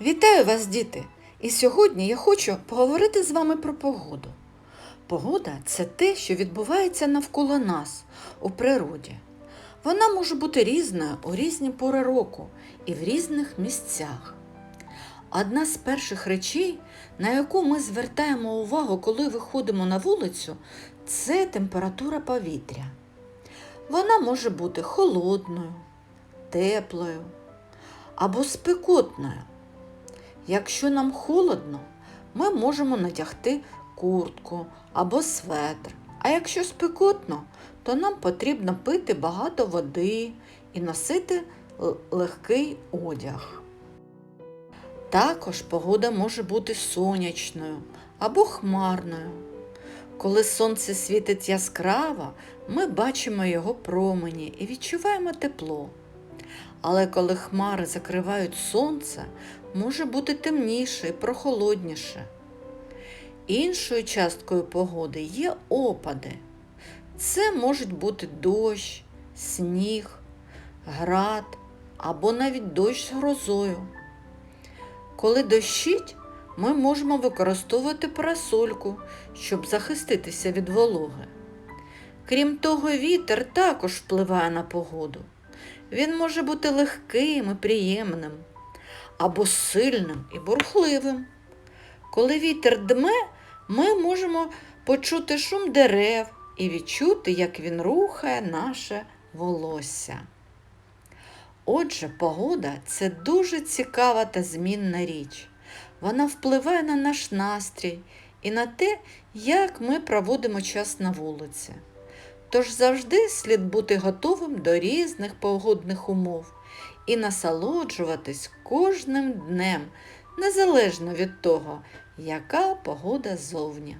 Вітаю вас, діти! І сьогодні я хочу поговорити з вами про погоду. Погода це те, що відбувається навколо нас у природі. Вона може бути різною у різні пори року і в різних місцях. Одна з перших речей, на яку ми звертаємо увагу, коли виходимо на вулицю, це температура повітря. Вона може бути холодною, теплою або спекотною. Якщо нам холодно, ми можемо натягти куртку або светр. А якщо спекотно, то нам потрібно пити багато води і носити легкий одяг. Також погода може бути сонячною або хмарною. Коли сонце світить яскраво, ми бачимо його промені і відчуваємо тепло. Але коли хмари закривають сонце, може бути темніше і прохолодніше. Іншою часткою погоди є опади. Це можуть бути дощ, сніг, град або навіть дощ з грозою. Коли дощить, ми можемо використовувати парасольку, щоб захиститися від вологи. Крім того, вітер також впливає на погоду. Він може бути легким і приємним, або сильним і бурхливим. Коли вітер дме, ми можемо почути шум дерев і відчути, як він рухає наше волосся. Отже, погода це дуже цікава та змінна річ. Вона впливає на наш настрій і на те, як ми проводимо час на вулиці. Тож завжди слід бути готовим до різних погодних умов і насолоджуватись кожним днем, незалежно від того, яка погода зовні.